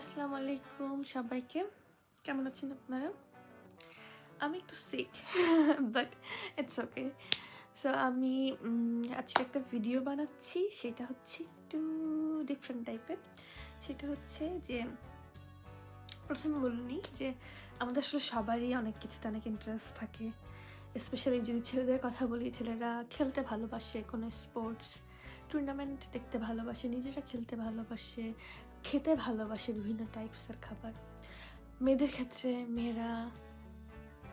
আসসালামু আলাইকুম সবাইকে। কেমন আছেন আপনারা? আমি একটু sick but it's okay so আমি আজকে একটা ভিডিও বানাচ্ছি। সেটা হচ্ছে একটু ডিফারেন্ট টাইপের সেটা হচ্ছে যে, প্রথমে বলুনি যে, আমাদের আসলে সবারই অনেক কিছুতে অনেক ইন্টারেস্ট থাকে। স্পেশালি যদি ছেলেদের কথা বলি, ছেলেরা খেলতে ভালোবাসে, কোনো স্পোর্টস টুর্নামেন্ট দেখতে ভালোবাসে, নিজেরা খেলতে ভালোবাসে খেতে ভালোবাসে বিভিন্ন টাইপসের খাবার। মেয়েদের ক্ষেত্রে মেয়েরা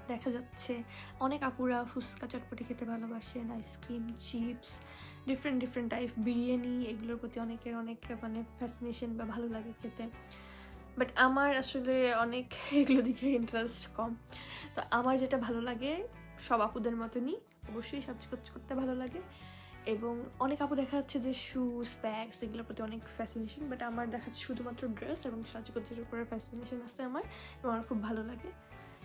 দেখা যাচ্ছে অনেক আপুরা ফুচকা, চটপটি খেতে ভালোবাসেন ice cream chips different different type biryani এগুলোর প্রতি অনেকের অনেক মানে ফ্যাসিনেশন বা ভালো লাগে খেতে। বাট আমার আসলে অনেক এগুলো দিকে ইন্টারেস্ট কম। তো আমার যেটা ভালো লাগে, সব আপুদের মতনই অবশ্যই সাজগোজ করতে ভালো লাগে। এবং অনেক আপু দেখা যাচ্ছে যে শুজ ব্যাগস এগুলোর প্রতি অনেক ফ্যাসিনেশন বাট আমার দেখা যাচ্ছে শুধুমাত্র ড্রেস এবং সাজগোজের উপরে ফ্যাসিনেশন আছে আমার এবং আমার খুব ভালো লাগে।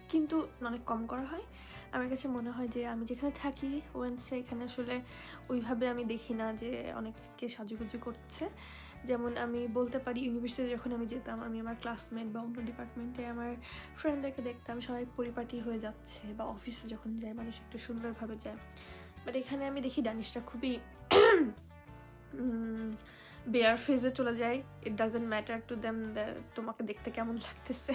কিন্তু অনেক কম করা হয়। আমার কাছে মনে হয় যে আমি যেখানে থাকি ওয়েন্সে এখানে আসলে ওইভাবে আমি দেখি না যে অনেককে সাজুগুজু করছে। যেমন আমি বলতে পারি ইউনিভার্সিটি যখন আমি যেতাম, আমি আমার ক্লাসমেট বা অন্য ডিপার্টমেন্টে আমার ফ্রেন্ডদেরকে দেখতাম, সবাই পরিপাটি হয়ে যাচ্ছে বা অফিসে যখন যায়, মানুষ একটু সুন্দরভাবে যায়। বাট এখানে আমি দেখি ডানিশটা খুবই বেয়ার ফেজে চলে যায়। It doesn't matter to them তোমাকে দেখতে কেমন লাগতেছে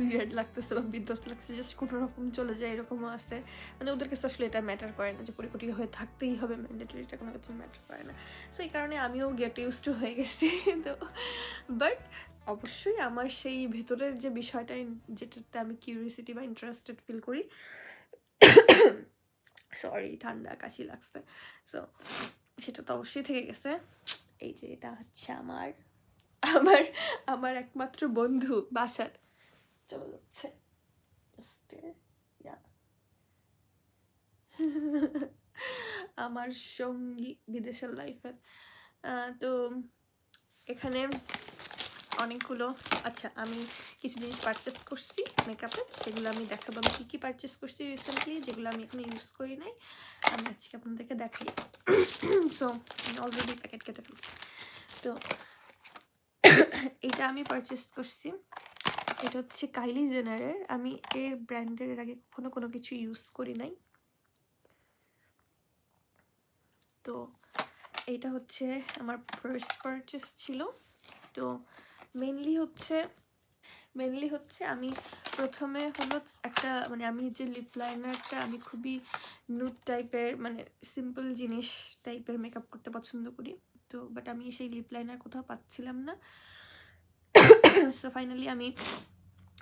উইয়ার্ড লাগতেছে বা বিধ্বস্ত লাগতেছে জাস্ট কোনো রকম চলে যায়, এরকমও আছে। মানে ওদের কাছে আসলে এটা ম্যাটার করে না যে পরিপটি হয়ে থাকতেই হবে ম্যান্ডেটরি এটা কোনো কিছু ম্যাটার করে না। সো এই কারণে আমিও গেট ইউজ টু হয়ে গেছি, তো। বাট অবশ্যই আমার সেই ভেতরের যে বিষয়টা, যেটাতে আমি কিউরিয়াসিটি বা ইন্টারেস্টেড ফিল করি সরি ঠান্ডা, কাশি লাগছে। সো সেটা তো অবশ্যই থেকে গেছে। এই যে, এটা হচ্ছে আমার আমার আমার একমাত্র বন্ধু বাসার। চলে যাচ্ছে। আমার সঙ্গী বিদেশের লাইফের তো এখানে অনেকগুলো আচ্ছা আমি কিছু জিনিস পারচেস করছি মেকআপের সেগুলো আমি দেখাবো। আমি কী কী পারচেস করছি রিসেন্টলি যেগুলো আমি এখনও ইউজ করি নাই, আমি আজকে আপনাদেরকে দেখাই। সো অলরেডি প্যাকেট কেটে ফেলছি। তো, এটা আমি পারচেস করছি। এটা হচ্ছে কাইলি জেনারের আমি এর ব্র্যান্ডের এর আগে কখনো কোনো কিছু ইউজ করি নাই। তো, এটা হচ্ছে আমার ফার্স্ট পারচেস ছিল। তো মেনলি হচ্ছে মেনলি হচ্ছে আমি প্রথমে হলো একটা মানে আমি যে লিপ লাইনারটা আমি খুবই নুট টাইপের মানে সিম্পল জিনিস টাইপের মেকআপ করতে পছন্দ করি। তো বাট আমি সেই লিপ লাইনার কোথাও পাচ্ছিলাম না। সো ফাইনালি আমি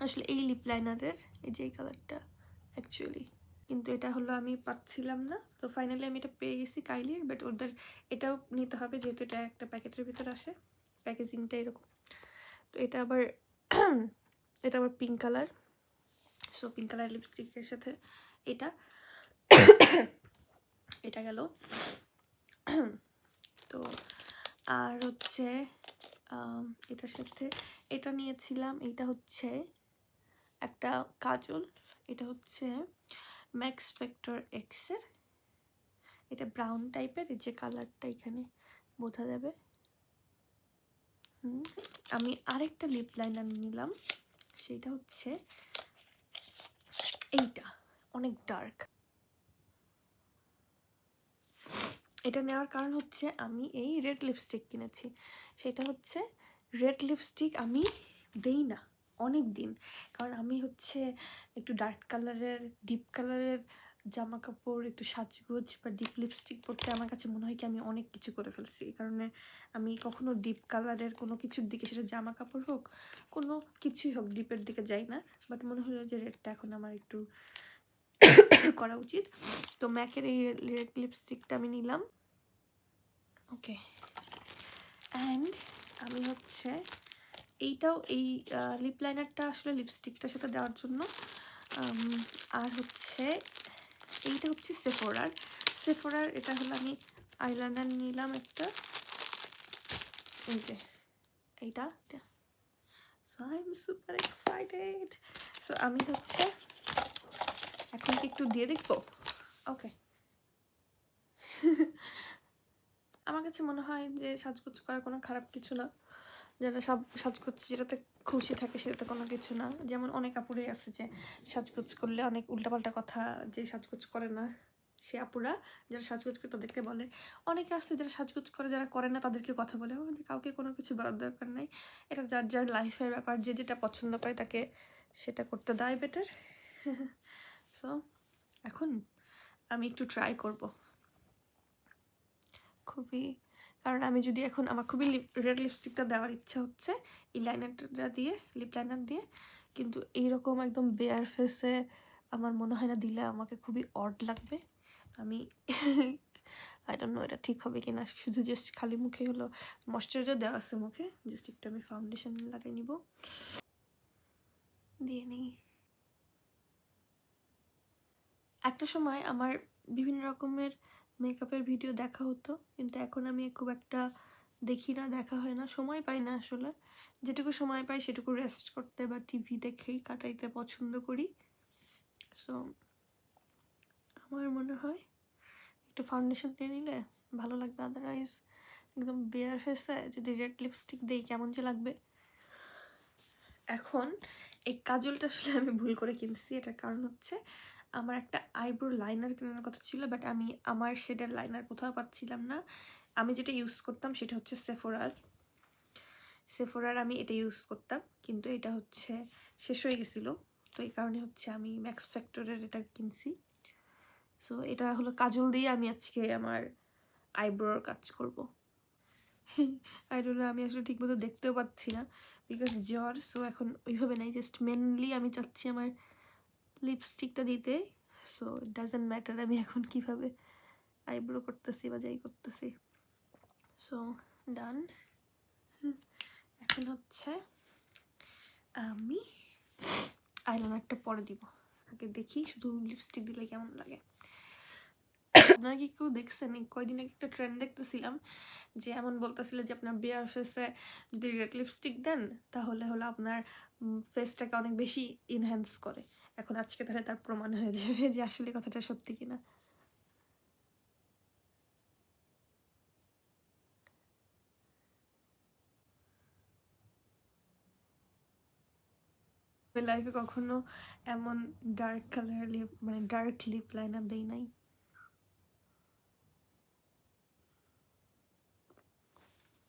আসলে এই লিপ লাইনারের এই যে এই কালারটা অ্যাকচুয়ালি কিন্তু এটা হলো আমি পাচ্ছিলাম না। তো ফাইনালি আমি এটা পেয়ে গেছি কাইলির বাট ওদের এটাও নিতে হবে যেহেতু এটা একটা প্যাকেটের ভিতর আসে প্যাকেজিংটা এরকম। তো এটা আবার এটা আবার pink colour so pink colour লিপস্টিকের সাথে এটা। এটা গেল। তো, আর হচ্ছে এটার সাথে, এটা নিয়েছিলাম এটা হচ্ছে একটা কাজল। এটা হচ্ছে ম্যাক্স ফ্যাক্টর এক্সের এটা ব্রাউন টাইপের যে কালারটা এখানে বোঝা যাবে। আমি আরেকটা লিপ লাইনার নিলাম। সেটা হচ্ছে এইটা, অনেক ডার্ক এটা নেওয়ার কারণ হচ্ছে আমি এই রেড লিপস্টিক কিনেছি। সেটা হচ্ছে রেড লিপস্টিক আমি দেই না অনেক দিন কারণ আমি হচ্ছে একটু ডার্ক কালারের ডিপ কালারের জামা কাপড়, একটু সাজগোজ বা ডিপ লিপস্টিক পরতে আমার কাছে মনে হয় কি আমি অনেক কিছু করে ফেলছি। এই কারণে আমি কখনো ডিপ কালারের কোনো কিছুর দিকে, সেটা জামা কাপড় হোক, কোনো কিছুই হোক ডিপের দিকে যাই না। বাট মনে হলো যে রেডটা এখন আমার একটু করা উচিত। তো ম্যাকের এই রেড লিপস্টিকটা আমি নিলাম। ওকে অ্যান্ড আমি হচ্ছে এইটাও, এই লিপ লাইনারটা আসলে লিপস্টিকটার সাথে দেওয়ার জন্য। আর হচ্ছে এইটা হচ্ছে সেফোরার সেফোরার এটা হলো আমি আইলাইনার নিলাম একটা। এই যে, এইটা। So I am super excited so আমি হচ্ছে, এখন কি একটু দিয়ে দেখব? ওকে আমার কাছে মনে হয় যে সাজগোজ করা কোনো খারাপ কিছু না। যারা সব সাজগোজ যেটাতে খুশি থাকে সেটাতে কোনো কিছু না। যেমন অনেক আপুরাই আছে যে সাজগোজ করলে অনেক উল্টাপাল্টা কথা যে সাজগোজ করে না সে আপুরা, যারা সাজগোজ করে তাদেরকে বলে। অনেকে আছে যারা সাজগোজ করে, যারা করে না তাদেরকে কথা বলে। আমাদের কাউকে কোনো কিছু বলার দরকার নাই। এটা যার যার লাইফের ব্যাপার, যে যেটা পছন্দ করে তাকে সেটা করতে দেয় বেটার সো এখন আমি একটু ট্রাই করব। খুবই কারণ আমি যদি এখন আমার খুবই রেড লিপস্টিকটা দেওয়ার ইচ্ছা হচ্ছে, এই লাইনারটা দিয়ে লিপ লাইনার দিয়ে, কিন্তু এইরকম একদম বেয়ার ফেসে আমার মনে হয় না দিলে আমাকে খুবই অড লাগবে। আমি আই ডোন্ট নো এটা ঠিক হবে কি না শুধু জাস্ট খালি মুখে হলো ময়শ্চারাইজার দেওয়া আছে মুখে জাস্ট একটু আমি ফাউন্ডেশন লাগিয়ে নিব। দিয়ে নিই। একটা সময় আমার বিভিন্ন রকমের মেকআপের ভিডিও দেখা হতো, কিন্তু এখন আমি খুব একটা দেখি না, দেখা হয় না, সময় পাই না আসলে। যেটুকু সময় পাই সেটুকু রেস্ট করতে বা টিভি দেখেই কাটাইতে পছন্দ করি। সো আমার মনে হয় একটু ফাউন্ডেশন দিয়ে নিলে ভালো লাগবে আদারওয়াইজ একদম বেয়ার ফেসে যদি রেড লিপস্টিক দিই কেমন যে লাগবে। এখন এই কাজলটা আসলে আমি ভুল করে কিনছি, এটার কারণ হচ্ছে আমার একটা আইব্রো লাইনার কেনার কথা ছিল বাট আমি আমার শেডের লাইনার কোথাও পাচ্ছিলাম না। আমি যেটা ইউজ করতাম সেটা হচ্ছে সেফোরার সেফোরার আমি এটা ইউজ করতাম, কিন্তু এটা হচ্ছে শেষ হয়ে গেছিল। তো এই কারণে হচ্ছে আমি ম্যাক্স ফ্যাক্টরের এটা কিনছি। সো এটা হলো কাজল দিয়ে আমি আজকে আমার আইব্রোর কাজ করব। আইব্রোটা আমি আসলে ঠিকমতো দেখতেও পাচ্ছি না বিকজ জ্বর সো এখন ওইভাবে নাই জাস্ট মেনলি আমি চাচ্ছি আমার লিপস্টিকটা দিতে। সো ডাজেন্ট ম্যাটার আমি এখন কীভাবে আইব্রো করতেছি বা যাই করতেছি। সো ডান এখন হচ্ছে আমি আইলাইনারটা পরে দিব। আগে দেখি শুধু লিপস্টিক দিলে কেমন লাগে। আপনারা কি কেউ দেখছেন? কয়দিন আগে একটা ট্রেন্ড দেখতেছিলাম যে এমন বলতেছিল যে আপনার বেয়ার ফেসে যদি রেড লিপস্টিক দেন, তাহলে হলো আপনার ফেসটাকে অনেক বেশি ইনহ্যান্স করে। এখন আজকে তাহলে তার প্রমাণ হয়ে যাবে যে আসলে কথাটা সত্যি কিনা। লাইফে কখনো এমন ডার্ক কালার লিপ মানে ডার্ক লিপ লাইনার দেই নাই।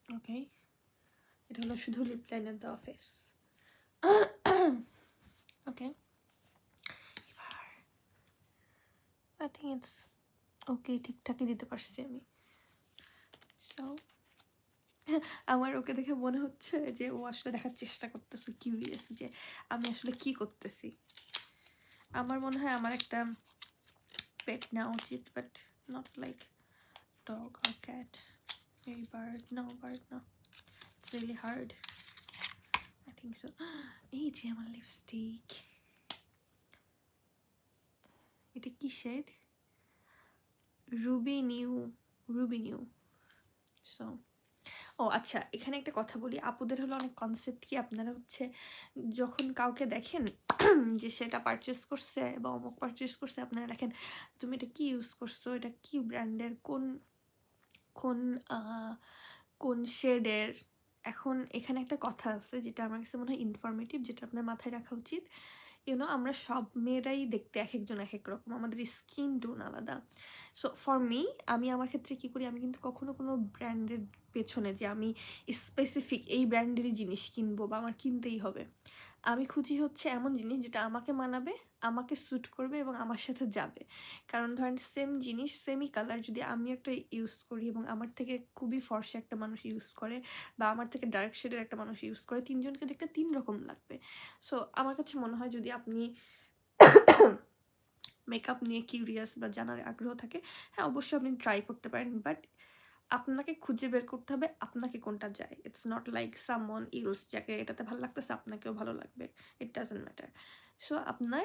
ওকে এটা হলো শুধু লিপ লাইনার দেওয়া face okay I think it's okay ঠিকঠাকই দিতে পারছি আমি। সো আমার ওকে দেখে মনে হচ্ছে যে ও আসলে দেখার চেষ্টা করতেছে কিউরিয়াস যে আমি আসলে কি করতেছি। আমার মনে হয় আমার একটা পেট নেওয়া উচিত বাট নট লাইক ডগ আর ক্যাট এই বার্ড নো বার্ড না it's really hard I think so এই যে আমার লিপস্টিক এটা কি shade ruby new ruby new. So ও আচ্ছা এখানে একটা কথা বলি। আপুদের হলো অনেক কনসেপ্ট কি? আপনারা হচ্ছে যখন কাউকে দেখেন যে সেটা পারচেস করছে বা অমুক পারচেস করছে, আপনারা দেখেন, তুমি এটা কি ইউজ করছ? এটা কি ব্র্যান্ডের? কোন কোন কোন শেডের? এখন এখানে একটা কথা আছে যেটা আমার কাছে মনে হয় ইনফরমেটিভ যেটা আপনার মাথায় রাখা উচিত। ইউনো আমরা সব মেয়েরাই দেখতে এক একজন এক এক রকম। আমাদের স্কিন টোন আলাদা। সো ফর মি আমি আমার ক্ষেত্রে কী করি, আমি কিন্তু কখনো কোনো ব্র্যান্ডের পেছনে যে আমি স্পেসিফিক এই ব্র্যান্ডেরই জিনিস কিনবো বা আমার কিনতেই হবে। আমি খুঁজি হচ্ছে এমন জিনিস যেটা আমাকে মানাবে, আমাকে স্যুট করবে এবং আমার সাথে যাবে। কারণ ধরেন সেম জিনিস সেমই কালার যদি আমি একটা ইউজ করি এবং আমার থেকে খুবই ফর্সে একটা মানুষ ইউজ করে বা আমার থেকে ডার্ক শেডের একটা মানুষ ইউজ করে, তিনজনকে দেখতে তিন রকম লাগবে। সো আমার কাছে মনে হয় যদি আপনি মেকআপ নিয়ে কিউরিয়াস বা জানার আগ্রহ থাকে হ্যাঁ অবশ্যই আপনি ট্রাই করতে পারেন। বাট আপনাকে খুঁজে বের করতে হবে আপনাকে কোনটা যায়। ইটস নট লাইক সামন ইউজ যাকে এটাতে ভালো লাগতেছে আপনাকেও ভালো লাগবে। ইট ডাজেন্ট ম্যাটার সো আপনার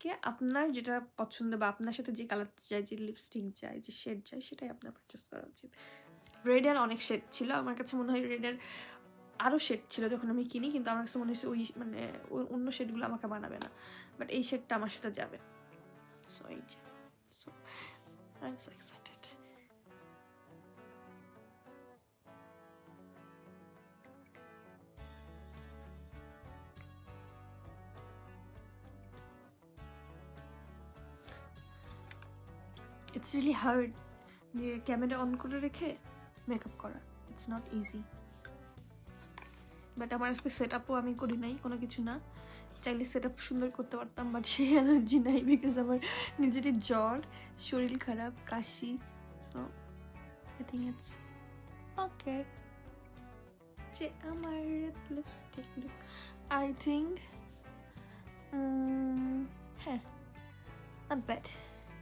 কে আপনার যেটা পছন্দ বা আপনার সাথে যে কালার যায়, যে লিপস্টিক যায়, যে শেড যায়, সেটাই আপনার পারচেস করা উচিত। রেডের অনেক শেড ছিল। আমার কাছে মনে হয় রেডের আরও শেড ছিল যখন আমি কিনি। কিন্তু আমার কাছে মনে হয়েছে ওই মানে অন্য শেডগুলো আমাকে বানাবে না। বাট এই শেডটা আমার সাথে যাবে। সো এই যে। So I am so excited it's really hard যে ক্যামেরা অন করে রেখে মেকআপ করা। ইটস নট ইজি বাট আমার আজকে সেট আপও আমি করি নাই, কোনো কিছু না। চাইলে সেট আপ সুন্দর করতে পারতাম বাট সেই এনার্জি নাই বিকজ আমার নিজেরই জ্বর, শরীর খারাপ, কাশি। So I think it's okay যে আমার লিপস্টিক লুক আই থিঙ্ক হ্যাঁ নট ব্যাড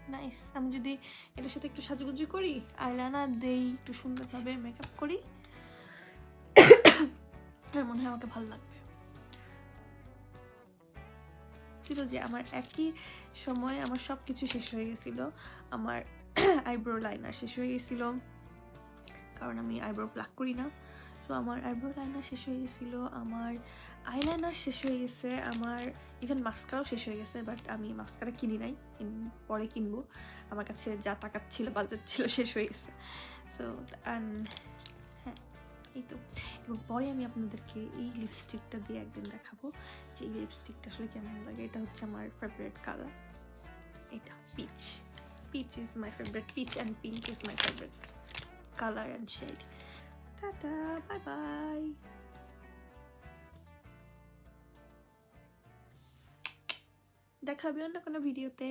নাইস আমি যদি এটার সাথে একটু সাজুগুজু করি আইলাইনার দেই, একটু সুন্দরভাবে মেকআপ করি, আমার মনে হয় আমাকে ভালো লাগবে। ছিল যে আমার একই সময় আমার সব কিছু শেষ হয়ে গেছিল। আমার আইব্রো লাইনার শেষ হয়ে গেছিল। কারণ আমি আইব্রো প্লাক করি না। আমার আইব্রো লাইনার শেষ হয়ে গেছিল, আমার আইলাইনার শেষ হয়ে গেছে, আমার ইভেন মাস্কারাও শেষ হয়ে গেছে বাট আমি মাস্কারা কিনি নাই পরে কিনবো। আমার কাছে যা টাকা ছিল বাজেট ছিল, শেষ হয়ে গেছে। সো অ্যান্ড হ্যাঁ এই তো। এবং পরে আমি আপনাদেরকে এই লিপস্টিকটা দিয়ে একদিন দেখাবো, যে এই লিপস্টিকটা আসলে কেমন লাগে। এটা হচ্ছে আমার ফেভারিট কালার এটা peach peach is my favourite peach and pink is my favourite colour and shade tata bye bye. দেখা হবে অন্য কোনো ভিডিওতে